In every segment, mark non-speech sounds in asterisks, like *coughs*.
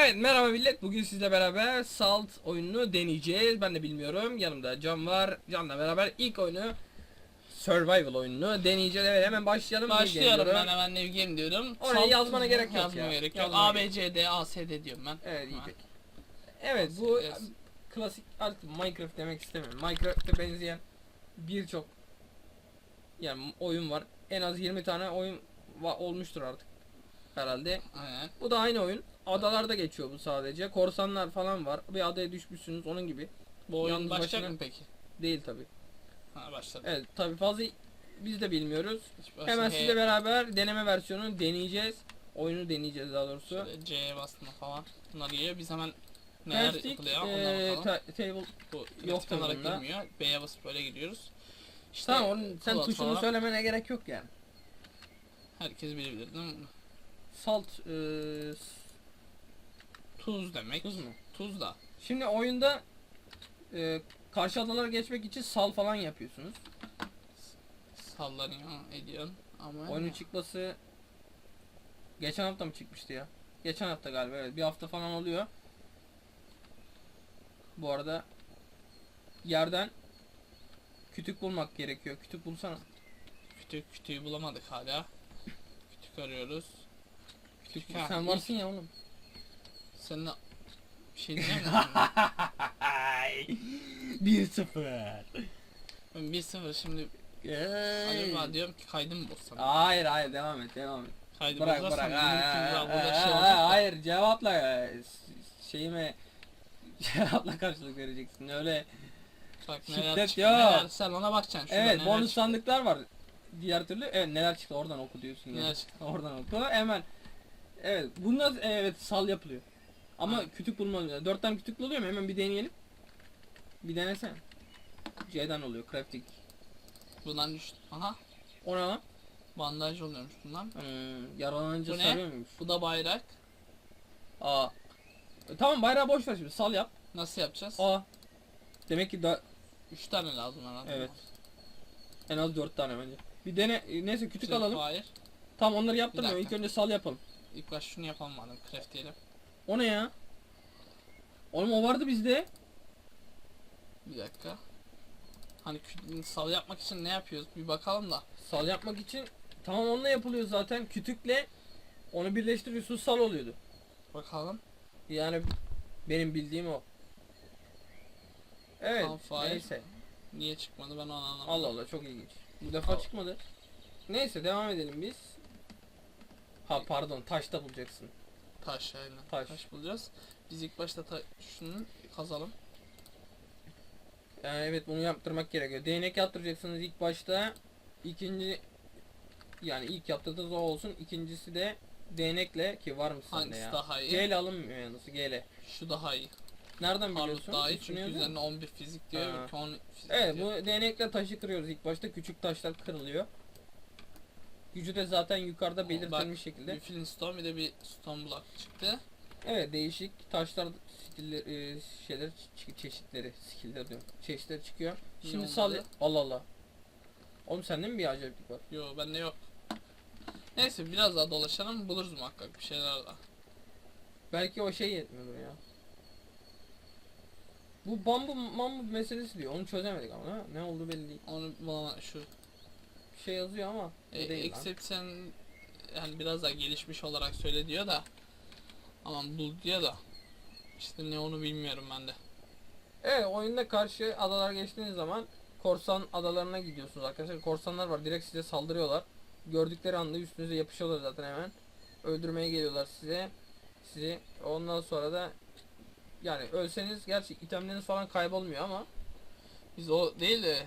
Evet merhaba millet. Bugün sizle beraber Salt oyununu deneyeceğiz. Ben de bilmiyorum. Yanımda Can var. Can'la beraber ilk oyunu Survival oyununu deneyeceğiz. Evet hemen başlayalım. Başlıyorum ben hemen Nevgem diyorum. Oraya Salt- yazmana gerek yok Yazmama ya. gerek yok. A, B, C, D, A, S, D diyorum ben. Evet iyi peki. Evet bu klasik alt Minecraft demek istemiyorum. Minecraft'e benzeyen birçok yani oyun var. En az 20 tane oyun olmuştur artık herhalde. Aynen. Bu da aynı oyun. Adalarda geçiyor bu sadece. Korsanlar falan var. Bir adaya düşmüşsünüz onun gibi. Bu oyun Yalnız başlayacak başına- mı peki? Değil tabi. Ha başladı. Evet tabi fazla biz de bilmiyoruz. Hemen He- sizle beraber deneme versiyonunu deneyeceğiz. Oyunu deneyeceğiz daha doğrusu. Şöyle C'ye bastım falan. Bunlar geliyor. Biz hemen neler Crafting, yapılıyor eee, onlara bakalım. ta- table. Bu yok olarak girmiyor. B'ye basıp böyle gidiyoruz. İşte Tamam onun, sen tuşunu falan. söylemene gerek yok yani. herkes bilebilir değil mi? Salt eee, Tuz demek. tuz mu? Tuz da. Şimdi oyunda eee, karşı adalara geçmek için sal falan yapıyorsunuz. Sallanıyor, ediyorsun. Ama Oyunun çıkması geçen hafta mı çıkmıştı ya? Geçen hafta galiba evet. Bir hafta falan oluyor. Bu arada yerden kütük bulmak gerekiyor. Kütük bulsana. kütük kütüğü bulamadık hala. Kütük arıyoruz. Kütük ha, Sen varsın ya oğlum. Seninle bir şey diyeyim mi? 1-0. Ben 1-0 şimdi acaba diyorum ki kaydı mı bulsam? Hayır hayır devam et devam et. Kaydı Bırak bırak. Ha, ha, burada şey ha, olacak da. Hayır cevapla ya. şeyime *laughs* cevapla karşılık vereceksin. Öyle Bak neler Şiddet çıktı, yok. neler sen ona bakacaksın şurada Evet neler bonus çıktı. sandıklar var. Diğer türlü evet neler çıktı oradan oku diyorsun. Neler yani. çıktı? Oradan oku hemen. Evet bunda evet sal yapılıyor. Ama Ha. kütük bulmalı. Dört tane kütük buluyor mu? Hemen bir deneyelim. Bir denesene. C'den oluyor crafting. Bundan düştü. Aha O ne lan? bandaj oluyormuş bundan. Hmm, yaralanınca Bu ne? sarıyor muymuş? Bu da bayrak. Aa. E, tamam bayrağı boş ver şimdi sal yap. Nasıl yapacağız? Aa. Demek ki da 3 tane lazım herhalde. Evet. en az dört tane bence. Bir dene e, neyse kütük Şey, alalım. Hayır. Tamam onları yaptırmıyorum. dakika. İlk önce sal yapalım. İlk baş şunu yapalım madem craft diyelim. O ne ya? Oğlum o vardı bizde. Bir dakika. Hani sal yapmak için ne yapıyoruz? Bir bakalım da. Sal yapmak için tamam onunla yapılıyor zaten. Kütükle onu birleştiriyorsun sal oluyordu. Bakalım. Yani benim bildiğim o. Evet. Campfire. Neyse. Niye çıkmadı ben onu anlamadım. Allah Allah çok ilginç. Bu defa Al. çıkmadı. Neyse devam edelim biz. Ha pardon taşta bulacaksın. Taş aynen. Taş. Taş. bulacağız. Biz ilk başta ta- şunu kazalım. Yani evet bunu yaptırmak gerekiyor. Değnek yaptıracaksınız ilk başta. İkinci yani ilk yaptığınız o olsun. İkincisi de değnekle ki var mısın sende Hangisi ya? daha iyi? G ile alınmıyor yalnız G ile. Şu daha iyi. Nereden Harut biliyorsun? daha iyi çünkü üzerine 11 fizik diyor. Ha. ki 10 fizik Evet diyor. bu değnekle taşı kırıyoruz ilk başta. Küçük taşlar kırılıyor. Gücü de zaten yukarıda Bak, belirtilmiş şekilde. Bir flintstone bir de bir stone block çıktı. Evet değişik taşlar skiller, e, şeyler çe- çeşitleri skiller diyorum. Çeşitleri çıkıyor. Şimdi sal Allah Allah. Oğlum sende mi bir acayiplik var? Yo bende yok. Neyse biraz daha dolaşalım buluruz muhakkak bir şeyler daha. Belki o şey yetmiyordur ya. Bu bambu mambu meselesi diyor. Onu çözemedik ama ne oldu belli değil. Onu bulama şu şey yazıyor ama e, değil lan. except sen yani biraz daha gelişmiş olarak söyle diyor da aman bul diyor da işte ne onu bilmiyorum ben de. Evet oyunda karşı adalar geçtiğiniz zaman korsan adalarına gidiyorsunuz arkadaşlar. Korsanlar var direkt size saldırıyorlar. Gördükleri anda üstünüze yapışıyorlar zaten hemen. Öldürmeye geliyorlar size. Sizi ondan sonra da yani ölseniz gerçi itemleriniz falan kaybolmuyor ama Biz o değil de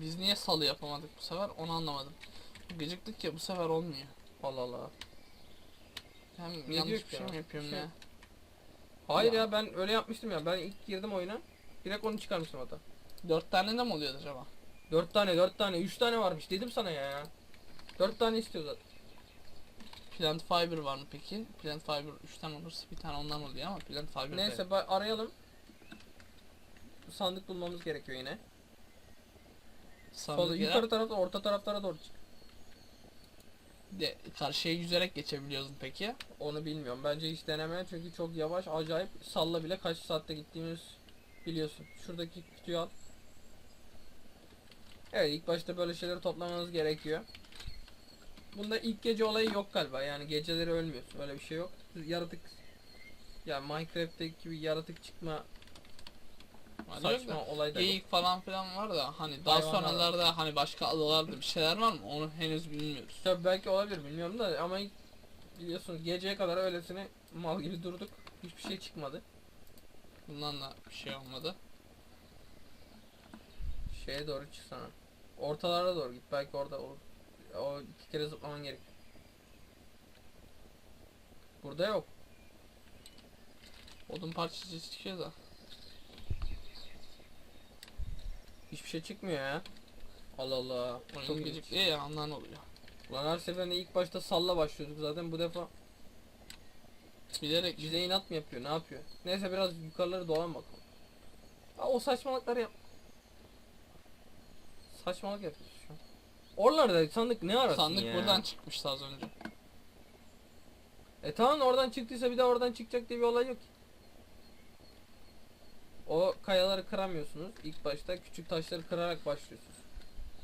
biz niye salı yapamadık bu sefer onu anlamadım. Gıcıktık ya bu sefer olmuyor. Allah Allah. Hem Ne yanlış bir şey ya? mi yapıyorum Şey- ya? Hayır Ya. ya ben öyle yapmıştım ya. Ben ilk girdim oyuna. Direkt onu çıkarmıştım hatta. Dört tane de mi oluyordu acaba? Dört tane, dört tane, üç tane varmış dedim sana ya. Dört tane istiyor zaten. Plant fiber var mı peki? Plant fiber 3 tane olursa bir tane ondan oluyor ama plant fiber Neyse arayalım. Sandık bulmamız gerekiyor yine. Ya. yukarı tarafta, orta taraflara doğru çık. De, karşıya yüzerek geçebiliyorsun peki. Onu bilmiyorum. Bence hiç deneme çünkü çok yavaş. Acayip salla bile kaç saatte gittiğimiz biliyorsun. Şuradaki kutuyu al. Evet ilk başta böyle şeyleri toplamanız gerekiyor. Bunda ilk gece olayı yok galiba. Yani geceleri ölmüyorsun. Öyle bir şey yok. Yaratık ya Minecraft'taki gibi yaratık çıkma saçma olay da yok. Geyik falan filan var da hani daha Hayvanlar sonralarda hani başka adalarda bir şeyler var mı onu henüz bilmiyoruz. Tabii belki olabilir bilmiyorum da ama biliyorsunuz geceye kadar öylesine mal gibi durduk. Hiçbir şey çıkmadı. Bundan da bir şey olmadı. Şeye doğru çıksana. Ortalara doğru git. Belki orada olur. O iki kere zıplaman gerek. Burada yok. Odun parçası çıkıyor da. Hiçbir şey çıkmıyor ya. Allah Allah. Çok ilginç. gecikti ya ondan oluyor. Lan her seferinde ilk başta salla başlıyorduk zaten bu defa Bilerek bize inat mı yapıyor ne yapıyor? Neyse biraz yukarıları dolan bakalım. Aa, o saçmalıkları yap. Saçmalık yapıyorsun şu an. Oralarda sandık ne arasın sandık ya? buradan çıkmıştı az önce. E tamam oradan çıktıysa bir de oradan çıkacak diye bir olay yok. ki. O kayaları kıramıyorsunuz. İlk başta küçük taşları kırarak başlıyorsunuz.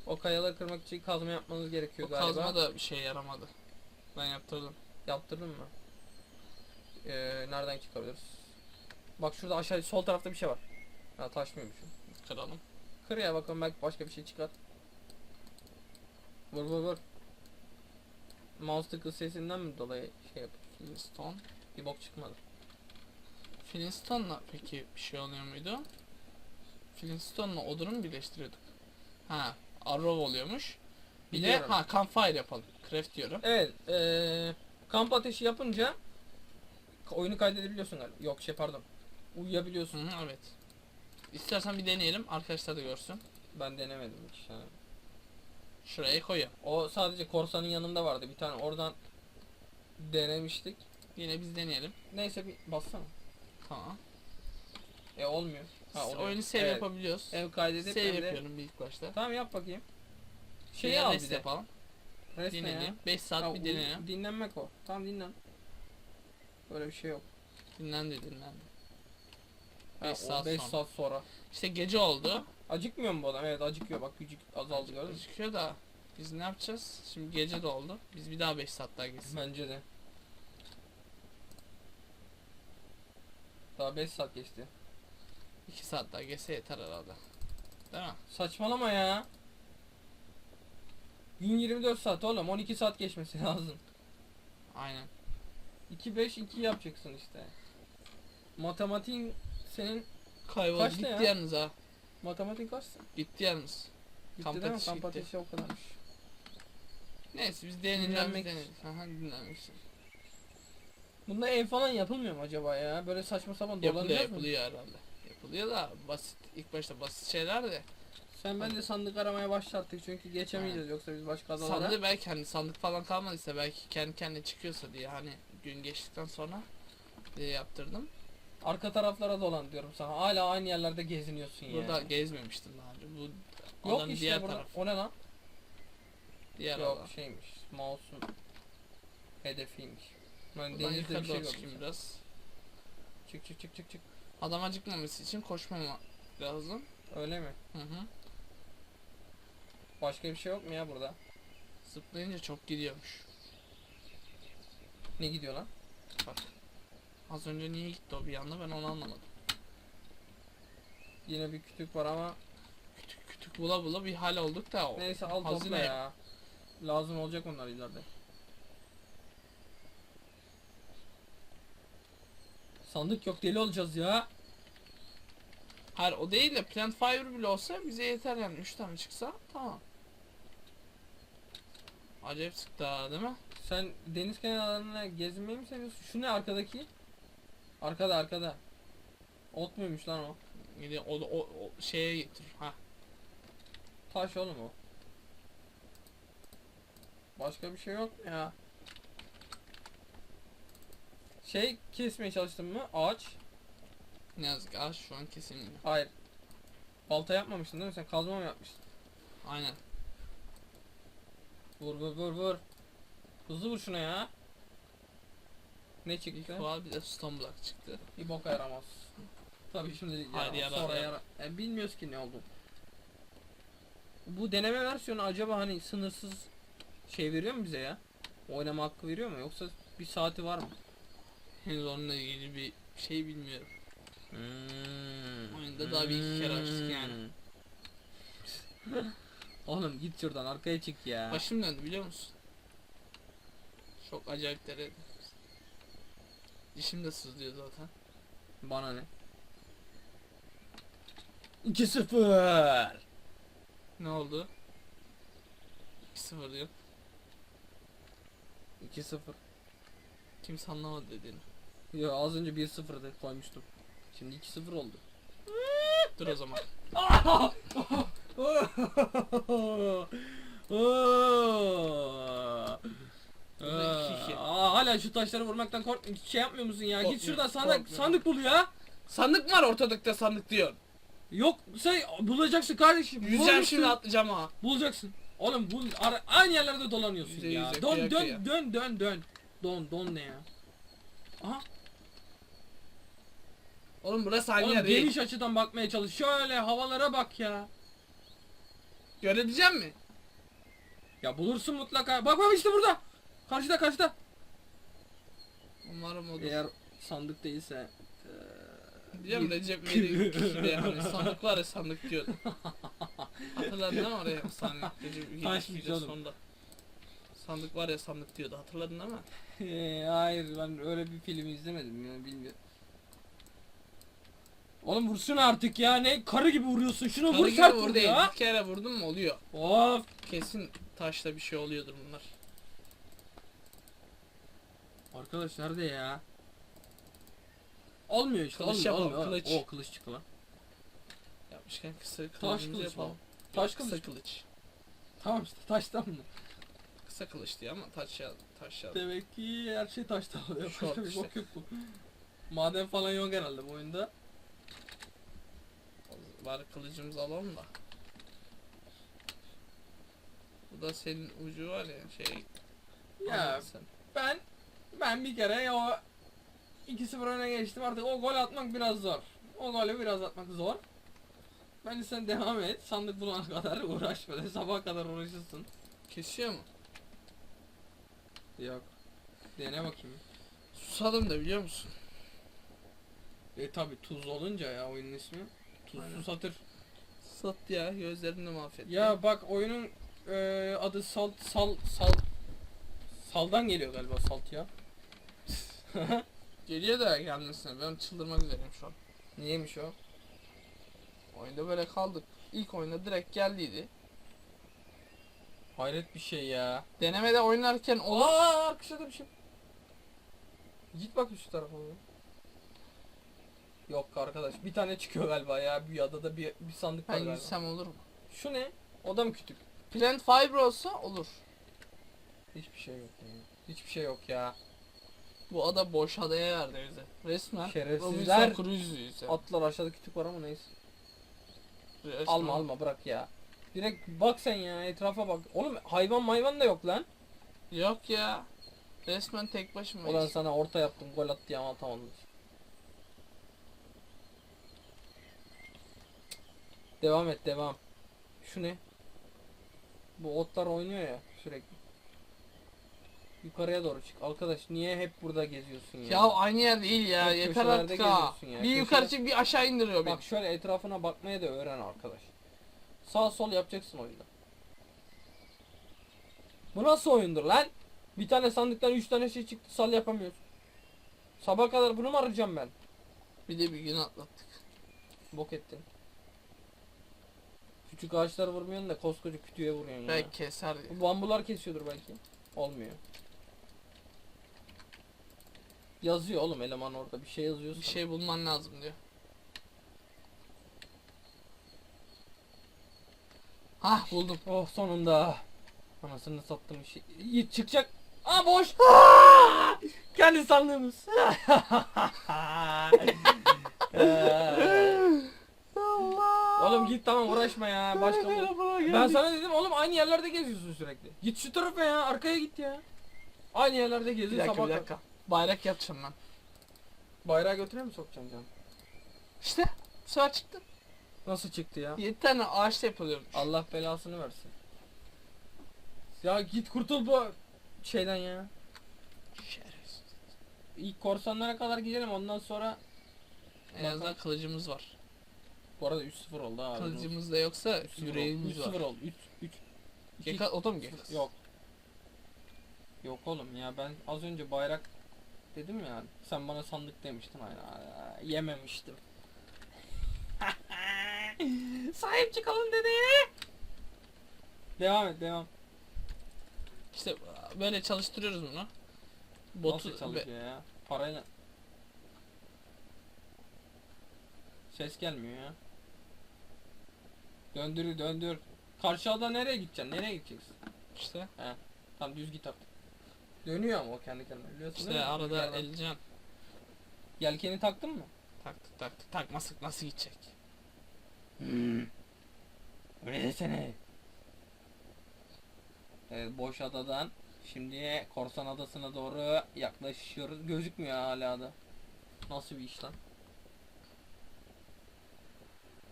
O kayaları kırmak için kazma yapmanız gerekiyor O galiba. kazma da bir şey yaramadı. Ben yaptırdım. Yaptırdın mı? Ee, nereden çıkabiliriz? Bak şurada aşağı sol tarafta bir şey var. Ha taş mıymış? o? Kıralım. Kır ya bakalım belki başka bir şey çıkar. Vur vur vur. Mouse tıkı sesinden mi dolayı şey yapıyor? Flintstone. Bir bok çıkmadı. Flintstone'la peki bir şey oluyor muydu? Flintstone'la odunu mu birleştiriyorduk? Ha, arrow oluyormuş. Bir de Biliyorum. ha campfire yapalım. Craft diyorum. Evet, eee kamp ateşi yapınca oyunu kaydedebiliyorsun galiba. Yok şey pardon. Uyuyabiliyorsun. hı, evet. İstersen bir deneyelim. Arkadaşlar da görsün. Ben denemedim hiç. yani. Şuraya koyuyorum. O sadece korsanın yanında vardı bir tane. Oradan denemiştik. Yine biz deneyelim. Neyse bir bassana. Tamam. E olmuyor. Ha, oluyor. Oyunu save Evet, yapabiliyoruz. Ev kaydedip Save hem de- yapıyorum ilk başta. Tamam yap bakayım. Şeyi al bir de. yapalım. Rest? Dinleyelim. 5 saat Ha, bir dinleyelim. Dinlenmek o. Tamam dinlen. Böyle bir şey yok. Dinlendi dinlendi. Ha, 5 o saat beş sonra. saat sonra. İşte gece oldu. Acıkmıyor mu bu adam? Evet acıkıyor bak gücük azaldı gördün mü? Çıkıyor da biz ne yapacağız? Şimdi gece de oldu. Biz bir daha 5 saat daha geçsin. Bence de. Daha 5 saat geçti. 2 saat daha geçse yeter herhalde. Değil mi? Saçmalama ya. Gün 24 saat oğlum 12 saat geçmesi *laughs* lazım. Aynen. 2 5 2 yapacaksın işte. Matematiğin senin Kayboldu Kaçta gitti ya? yalnız ha. matematiğin kaçtı? Gitti yalnız. Gitti Kamp değil mi? ateşi Kamp gitti. ateşi o kadarmış. Neyse biz dinlenmek Dinlenmek. Aha dinlenmek için. Bunda ev falan yapılmıyor mu acaba ya? Böyle saçma sapan mı? yapılıyor herhalde. Yapılıyor da basit ilk başta basit şeyler de Sen bence sandık aramaya başlattık çünkü geçemeyeceğiz yoksa biz başka adalara. sandığı belki hani sandık falan kalmadıysa belki kendi kendine çıkıyorsa diye hani gün geçtikten sonra diye yaptırdım. Arka taraflara dolan diyorum sana. Hala aynı yerlerde geziniyorsun ya. Burada gezmemiştim daha önce. Bu Yok işte diğer burada. tarafı. O ne lan? Diğer Yok alan. şeymiş. Mouse'un hedefiymiş. Ben yukarı bir şey çıkayım biraz. Çık çık çık çık çık. Adam acıkmaması için koşmama lazım. Öyle mi? Hı hı. Başka bir şey yok mu ya burada? Zıplayınca çok gidiyormuş. Ne gidiyor lan? Az önce niye gitti o bir anda ben onu anlamadım. Yine bir kütük var ama Kütük kütük bula bula bir hal olduk da o. neyse al topla Hazine. ya. Lazım olacak onlar ileride. Sandık yok deli olacağız ya. Hayır o değil de plant fiber bile olsa bize yeter yani 3 tane çıksa tamam. Acayip sıktı ha değil mi? Sen deniz kenarlarına gezmeyi mi seviyorsun? Şu ne arkadaki? Arkada arkada. Ot muymuş lan o? Gidiyor o, o, o şeye getir. Ha. Taş oğlum o. Başka bir şey yok mu ya. Şey kesmeye çalıştın mı? Ağaç. Ne yazık ağaç şu an kesilmiyor. Hayır. Balta yapmamıştın değil mi? Sen kazma mı yapmıştın? Aynen. Vur vur vur vur. Hızlı vur şuna ya. Ne çıktı? Fual bir de stone block çıktı. Bir boka yaramaz. Tabii şimdi Hayır, yarar, yarar, sonra yarar. yarar. Yani bilmiyoruz ki ne oldu. Bu deneme versiyonu acaba hani sınırsız şey veriyor mu bize ya? Oynama hakkı veriyor mu yoksa bir saati var mı? Henüz onunla ilgili bir şey bilmiyorum. Hmm. Oyunda daha bir iki kere açtık yani. *laughs* Oğlum git şuradan arkaya çık ya. Başım döndü biliyor musun? Çok acayip derecede. Dişim de sızlıyor zaten. Bana ne? 2-0. Ne oldu? 2-0 diyor. 2-0. Kimse anlamadı dediğini. Yo az önce 1-0'dı koymuştum. Şimdi 2-0 oldu. Dur o zaman. Aa, hala şu taşları vurmaktan kork şey yapmıyor musun ya? Git şuradan sandık sandık bul ya. Sandık var ortalıkta sandık diyor. Yok sen bulacaksın kardeşim. Yüzeceğim şimdi atlayacağım ha. Bulacaksın. Oğlum bu ara- aynı yerlerde dolanıyorsun Yüze ya. yüze, Dön dön kıya. dön dön dön. Don don ne ya? Aha. Oğlum burası aynı Oğlum yer değil. geniş açıdan bakmaya çalış. Şöyle havalara bak ya. Görebileceğim mi? Ya bulursun mutlaka. Bak bak işte burada. Karşıda karşıda. Umarım odur. Eğer sandık değilse Diyeceğim Recep 2'de yani sandık var ya sandık diyordu. Hatırladın değil mi oraya sandık Recep Taşmış 2'de oğlum. sonunda. Sandık var ya sandık diyordu hatırladın mi? Ee, hayır ben öyle bir film izlemedim ya bilmiyorum. Oğlum vursun artık ya ne karı gibi vuruyorsun şunu Karı vur gibi sert vur değil. ya. Bir kere vurdun mu oluyor. Of. Kesin taşta bir şey oluyordur bunlar. Arkadaş nerede ya? Olmuyor işte Kılıç olmuyor, yapalım, olmuyor. kılıç. O kılıç çıktı lan. Yapmışken kısa kılıcımızı kılıç yapalım. mı? Taş Kısa kılıç. kılıç. Tamam işte taştan mı? Kısa kılıç diye ama taş ya taş ya. Demek ki her şey taştan oluyor. Short Başka *laughs* bir işte. bok yok bu. Maden falan yok herhalde bu oyunda. Bari kılıcımızı alalım da. Bu da senin ucu var ya şey. Ya sen. ben ben bir kere o 2-0 öne geçtim artık o gol atmak biraz zor. O golü biraz atmak zor. Bence sen devam et. Sandık bulana kadar *laughs* uğraş böyle sabaha kadar uğraşırsın. Kesiyor mu? Yok. Dene bakayım. Susadım da biliyor musun? E tabi tuz olunca ya oyunun ismi. Tuz Aynen. susatır. Sat ya gözlerini mahvetti. Ya bak oyunun e, adı salt sal sal saldan geliyor galiba salt ya. *laughs* Geliyor da gelmesine ben çıldırmak üzereyim şu an. Niyeymiş o? Oyunda böyle kaldık. İlk oyunda direkt geldiydi. Hayret bir şey ya. Denemede oynarken olur. Aa arkadaşlar bir şey. Git bak şu tarafa. Yok arkadaş bir tane çıkıyor galiba ya bir adada bir, bir sandık var Ben galiba. gitsem olur mu? Şu ne? O da mı kütük? Plant fiber olsa olur. Hiçbir şey yok ya. Hiçbir şey yok ya. Bu ada boş adaya verdi bize. Resmen. Şerefsizler. Robinson ya. Atlar aşağıda kütük var ama neyse. Resmen. Alma alma bırak ya. Direkt bak sen ya etrafa bak. Oğlum hayvan mayvan da yok lan. Yok ya. Resmen tek başıma. Ulan sana orta yaptım gol attı ama atamadın. Devam et devam. Şu ne? Bu otlar oynuyor ya sürekli. Yukarıya doğru çık. Arkadaş niye hep burada geziyorsun ya? Ya aynı yer değil ya. Yok, Yeter köşelerde artık ha. geziyorsun ya, Bir yukarı çık bir aşağı indiriyor beni. Bak şöyle etrafına bakmaya da öğren arkadaş. Sağ sol yapacaksın oyunda. Bu nasıl oyundur lan? Bir tane sandıktan üç tane şey çıktı sal yapamıyorsun. Sabah kadar bunu mu arayacağım ben? Bir de bir gün atlattık. Bok ettin. Küçük ağaçlar vurmuyorsun da koskoca kütüğe vuruyorsun ya. Belki keser diye. Bu bambular kesiyordur belki. Olmuyor. Yazıyor oğlum eleman orada bir şey yazıyorsa. Bir şey bulman lazım diyor. Hah buldum. Oh sonunda. Anasını sattım şey. Yiğit çıkacak. Aa boş. Aa! Kendi sandığımız. *laughs* *laughs* oğlum git tamam uğraşma ya. Başka bul. Ben sana dedim oğlum aynı yerlerde geziyorsun sürekli. Git şu tarafa ya arkaya git ya. Aynı yerlerde Bir geziyor dakika sabah bir dakika. Bayrak yapacağım ben. Bayrağı götüre mi sokacaksın canım? İşte bu sefer çıktı. Nasıl çıktı ya? 7 tane ağaçta yapılıyor. Allah belasını versin. Ya git kurtul bu şeyden ya. Şerefsiz. İlk korsanlara kadar gidelim ondan sonra En azından kılıcımız var. Bu arada 3-0 oldu abi. Kılıcımız da yoksa 3-0 yüreğimiz oldu. 3-0 var. oldu. 3 3 Geka, o da mı Gekas? Yok. Yok oğlum ya ben az önce bayrak dedim ya sen bana sandık demiştin aynen yememiştim. *laughs* Sahip çıkalım dedi. Devam et devam. İşte böyle çalıştırıyoruz bunu. Botu Nasıl çalışıyor ya? Parayla. Ses gelmiyor ya. Döndür döndür. Karşı ada nereye gideceksin? Nereye gideceksin? işte Tam düz git artık. Dönüyor ama o kendi kendine biliyorsun işte değil mi? arada Rüzgardan. elcan Yelkeni taktın mı? taktık taktık takmasak nasıl gidecek? Hmm. Öyle desene. Evet boş adadan şimdi korsan adasına doğru yaklaşıyoruz. Gözükmüyor hala da. Nasıl bir iş lan?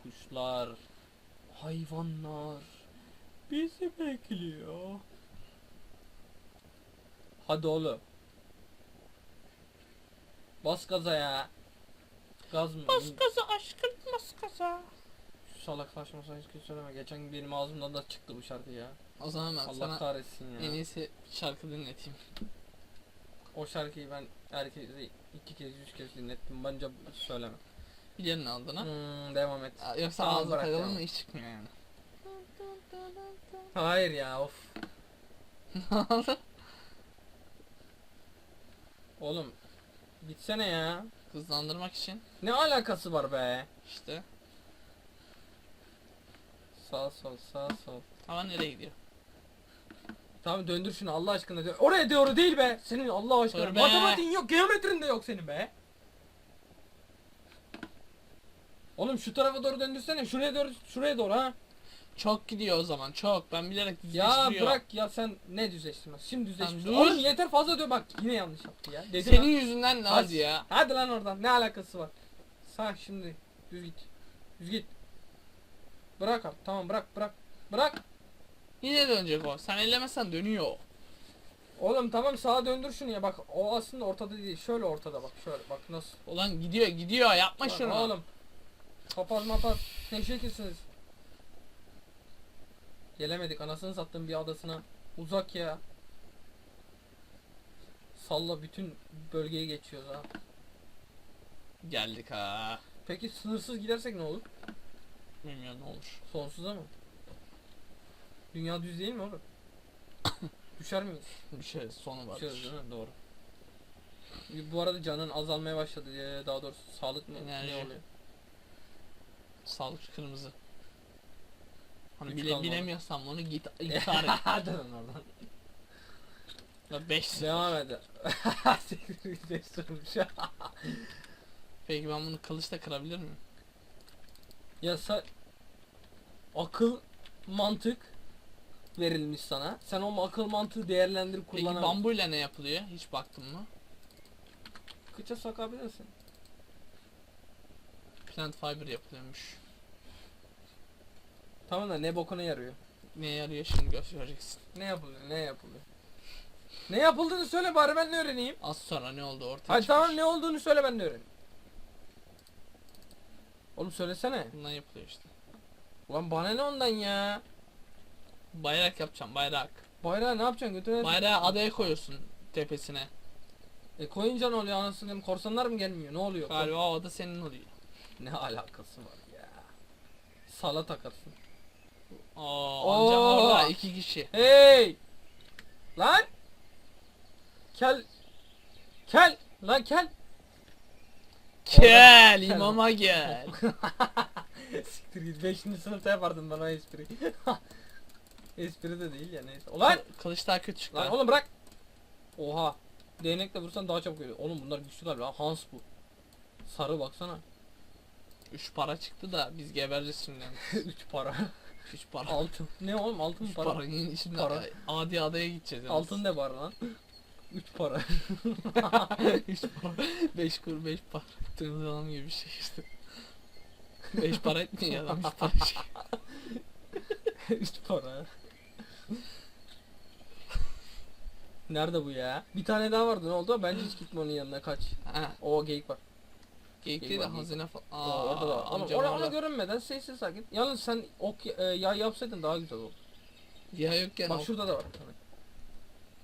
Kuşlar, hayvanlar bizi bekliyor. Hadi oğlum. Bas gaza ya. Gaz mı? gaza aşkım bas gaza. Şu salak saçma saçma hiç söyleme. Geçen gün benim ağzımdan da çıktı bu şarkı ya. O zaman ben Allah sana kahretsin ya. en iyisi şarkı dinleteyim. O şarkıyı ben herkese iki kez üç kez dinlettim. Bence söyleme. Biliyorsun ne olduğunu. Hmm, devam et. Aa, Yoksa Tamam, ağzı bırak, tamam. mı hiç çıkmıyor yani. Hayır ya of. *laughs* Oğlum gitsene ya. Hızlandırmak için Ne alakası var be? işte. Sağ sol sağ sol. Ama nereye gidiyor? Tamam döndür şunu Allah aşkına. Oraya doğru değil be. Senin Allah aşkına. Dur be. Matematiğin yok, geometrin de yok senin be. Oğlum şu tarafa doğru döndürsene. Şuraya doğru, şuraya doğru ha. Çok gidiyor o zaman çok. Ben bilerek Ya bırak ya sen ne düzleştirmez. Şimdi düzleştir. dur. Oğlum yeter fazla diyor bak yine yanlış yaptı ya. Dedim Senin ha. yüzünden Hadi. Naz ya. Hadi lan oradan ne alakası var? Sağ şimdi düz git. Düz git. Bırak abi tamam bırak bırak. Bırak. Yine dönecek o. Sen ellemezsen dönüyor. Oğlum tamam sağa döndür şunu ya bak o aslında ortada değil şöyle ortada bak şöyle bak nasıl. Ulan gidiyor gidiyor yapma Bak şunu. Oğlum. Papaz mapaz ne şekilsiniz? Gelemedik anasını sattım bir adasına. Uzak ya. Salla bütün bölgeyi geçiyoruz ha. Geldik ha. Peki sınırsız gidersek ne olur? Bilmiyorum ne olur. Sonsuza mı? Dünya düz değil mi oğlum? *coughs* Düşer miyiz? Bir şey sonu var. Düşeriz değil mi? Doğru. Bu arada canın azalmaya başladı. Daha doğrusu sağlık mı? Enerji. Ne oluyor? Sağlık kırmızı. Hani Üç bile, kalmadı. bilemiyorsan bunu git intihar et. *laughs* Lan oradan. Ve 5 Devam ede. *laughs* Siktir git, değiştirmiş. *laughs* Peki ben bunu kılıçla kırabilir miyim? ya sen akıl mantık verilmiş sana. Sen o akıl mantığı değerlendirip Peki kullanamazsın. bambuyla ne yapılıyor? Hiç baktın mı? Kıça sokabilirsin. Plant fiber yapılıyormuş. Tamam da ne bokuna yarıyor? Neye yarıyor şimdi göstereceksin. Ne yapılıyor? Ne yapılıyor? Ne yapıldığını söyle bari ben de öğreneyim. Az sonra ne oldu ortaya Hadi çıkmış. tamam ne olduğunu söyle ben de öğreneyim. Oğlum söylesene. Bundan yapılıyor işte. Ulan bana ne ondan ya? Bayrak yapacağım bayrak. Bayrağı ne yapacaksın götüne? Bayrağı adaya koyuyorsun tepesine. e koyunca ne oluyor anasını? Korsanlar mı gelmiyor? Ne oluyor? Galiba o ada senin oluyor. Ne alakası var ya? Sala Oo. ancak orada iki kişi. Hey! Lan! Kel! Kel! Lan kel! Gel imama gel. *laughs* Siktir git 5. sınıfta yapardım bana espri. *laughs* espri de değil ya neyse. Ulan! Kılıç daha kötü çıktı. Lan oğlum bırak! Oha! Değnekle vursan daha çabuk ölüyor. Oğlum bunlar güçlü galiba. Hans bu. Sarı baksana. 3 para çıktı da biz gebereceğiz şimdi. *laughs* 3 para. 3 para. Altın. Ne oğlum altın 3 para. para. Yine Şimdi Para. adi adaya gideceğiz. yalnız. Altın ne var lan? 3 para. *laughs* 3 para. 5 kur 5 para. Adam gibi bir şey işte. 5 para etmiyor adam 3 para şey. *laughs* 3 para. Nerede bu ya? Bir tane daha vardı ne oldu? Bence hiç gitme onun yanına kaç. Ha, O geyik var. Geyik Geyik değil de hazine falan. Aa, orada da. Ama ona, görünmeden sessiz sakin. Yalnız sen ok e, yay yapsaydın daha güzel oldu. Ya yokken Bak o- şurada da var.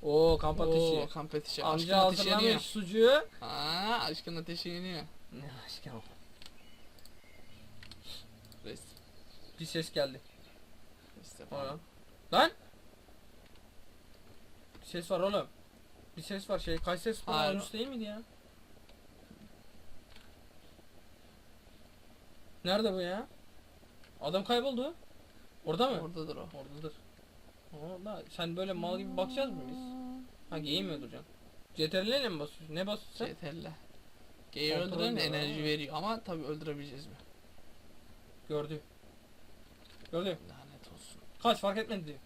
Oo kamp ateşi. Oo, kamp ateşi. Aşkın Amca hazırlamış sucuğu. Aa, aşkın ateşi yanıyor. Ne aşkım. Reis. Bir ses geldi. Falan. Lan! Bir ses var oğlum. Bir ses var şey. Kaç ses var? değil miydi ya? Nerede bu ya? Adam kayboldu. Orada mı? Oradadır o. Oradadır. Orada. Sen böyle mal gibi bakacağız mı biz? Ha geyi mi öldüreceksin? CTRL'le mi basıyorsun? Ne basıyorsun sen? CTRL. Geyi öldüren enerji ha. veriyor ama tabi öldürebileceğiz mi? Gördü. Gördü. Lanet olsun. Kaç fark etmedi diyor.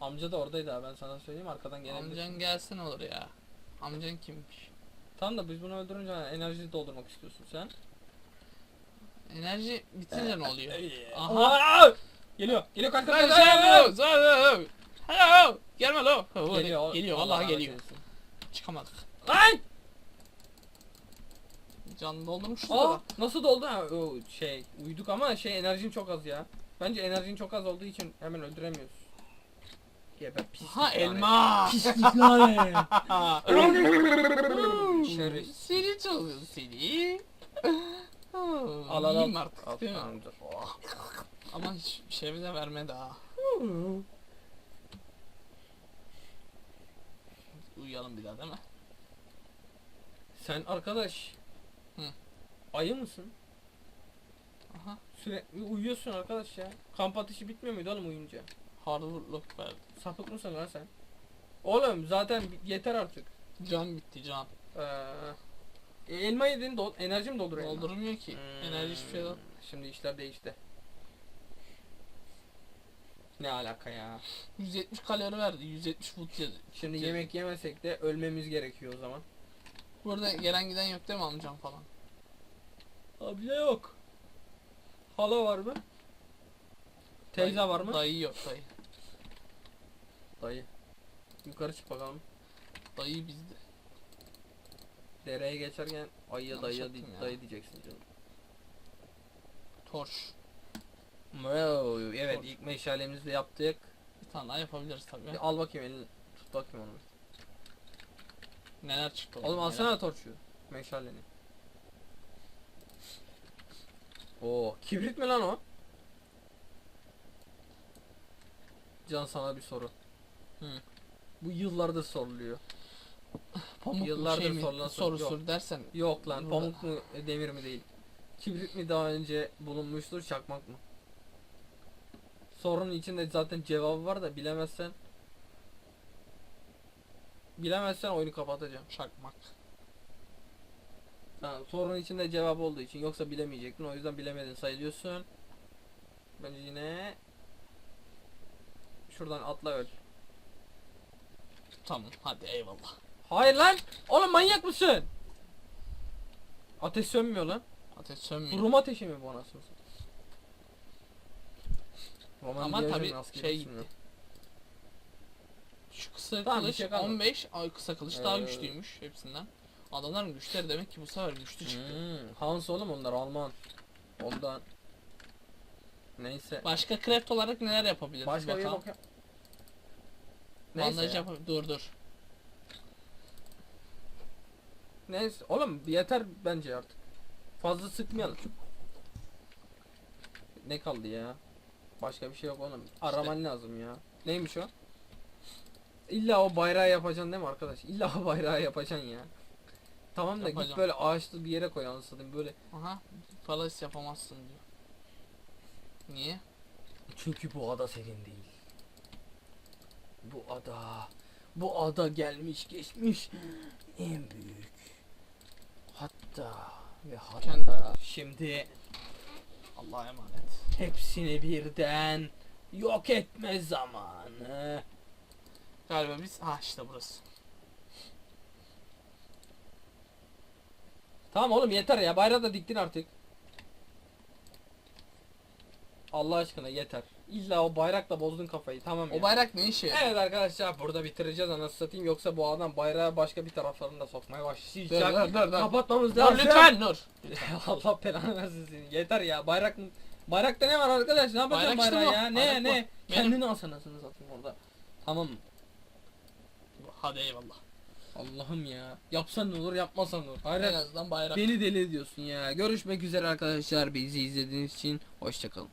Amca da oradaydı ha ben sana söyleyeyim arkadan gelebilir. Amcan gelsin olur ya. Amcan kimmiş? Tamam da biz bunu öldürünce enerji doldurmak istiyorsun sen. Enerji bitince ne oluyor? Aha. Geliyor. Geliyor kanka. Kanka. sen Hello. Gelme lo. Geliyor. Geliyor. Allah Vallahi Allah geliyor. Çıkamadık. Lan! Can doldurmuşuz Aa, da. nasıl doldu? Ha, o şey uyuduk ama şey enerjin çok az ya. Bence enerjin çok az olduğu için hemen öldüremiyoruz. Geber pis. Ha elma. Pislik lanet. Şerif. Seni çalıyor seni. Al al al. artık Al, değil mi? tamam, dur. Oh. Ama hiç şey bize vermedi ha. Uyuyalım bir daha değil mi? Sen arkadaş. Hı. Ayı mısın? Aha. Sürekli uyuyorsun arkadaş ya. Kamp ateşi bitmiyor muydu oğlum uyuyunca? Hardwoodluk verdi. Sapık mısın lan sen? Oğlum zaten yeter artık. Can bitti can. Ee, e, elma yedin dol enerji mi dolduruyor? Doldurmuyor ki. Hmm, Enerji hiçbir şey yok. Şimdi işler değişti. Ne alaka ya? 170 kalori verdi. 170 food yedi. Şimdi Yedi. yemek yemesek de ölmemiz gerekiyor o zaman. Burada gelen giden yok değil mi amcam falan? Abla yok. Hala var mı? Teyze Dayı- var mı? Dayı yok dayı. Dayı. Yukarı çık bakalım. Dayı bizde. Dereye geçerken ayıya dayıya di- ya. dayı diyeceksin canım. Torş. Wow, evet Sor. ilk meşalemizi de yaptık. Bir tane daha yapabiliriz tabii. Bir al bakayım elini. Tut bakayım onu. Neler çıktı Oğlum neler. alsana torçu. Meşaleni. Oo, kibrit mi lan o? Can sana bir soru. Hı. Bu yıllardır soruluyor. Pamuk Yıllardır şey mi, sorulan soru soru. sor dersen Yok lan Burada. pamuk mu demir mi değil. Kibrit mi daha önce bulunmuştur çakmak mı? Sorunun içinde zaten cevabı var da bilemezsen Bilemezsen oyunu kapatacağım. çakmak. Ha, sorunun içinde cevabı olduğu için yoksa bilemeyecektin o yüzden bilemedin sayılıyorsun. Bence yine Şuradan atla öl. Tamam hadi eyvallah. Hayır lan! Oğlum manyak mısın? Ateş sönmüyor lan. Ateş sönmüyor. Rum ateşi mi bu anasını? Roman Ama askeri şey gitti. Şu kısa Tamam, bir kılıç şey kalmadı. 15, ay kısa kılıç daha Ee, güçlüymüş hepsinden. Adamların güçleri demek ki bu sefer güçlü çıktı. Hmm, Hans oğlum onlar Alman. Ondan. Neyse. Başka craft olarak neler yapabiliriz Başka bir bakalım. bak. Neyse. Bandaj ya. dur dur. Neyse. Oğlum yeter bence artık. Fazla sıkmayalım. Ne kaldı ya? Başka bir şey yok oğlum. Araman lazım ya. Neymiş o? İlla o bayrağı yapacaksın değil mi arkadaş? İlla o bayrağı yapacaksın ya. Tamam da git Yapacağım. böyle ağaçlı bir yere koy anasını böyle. Aha. Falas yapamazsın diyor. Niye? Çünkü bu ada senin değil. Bu ada, bu ada gelmiş geçmiş en büyük. Hatta ve hatta şimdi Allah'a emanet. hepsini birden yok etme zamanı. Galiba biz ha işte burası. Tamam oğlum yeter ya bayrağı da diktin artık. Allah aşkına yeter. İlla o bayrakla bozdun kafayı tamam ya. O bayrak ne işe? Evet arkadaşlar burada bitireceğiz anasını satayım yoksa bu adam bayrağı başka bir taraflarını da sokmaya Dur başlayacak. dur dur dur. Kapatmamız Dur lazım. lütfen dur. *laughs* Allah belanı versin seni. Yeter ya bayrak Bayrakta ne var arkadaş? Ne yapacağım Bayrak işte bayrağı bu. ya? Ne Bayrak ne? Benim. Kendini alsana anasını satayım orada. Tamam? Hadi eyvallah. Allah'ım ya. Yapsan ne olur yapmasan ne olur. En Hayır. azından bayrak. Beni deli ediyorsun ya. Görüşmek üzere arkadaşlar. Bizi izlediğiniz için hoşçakalın.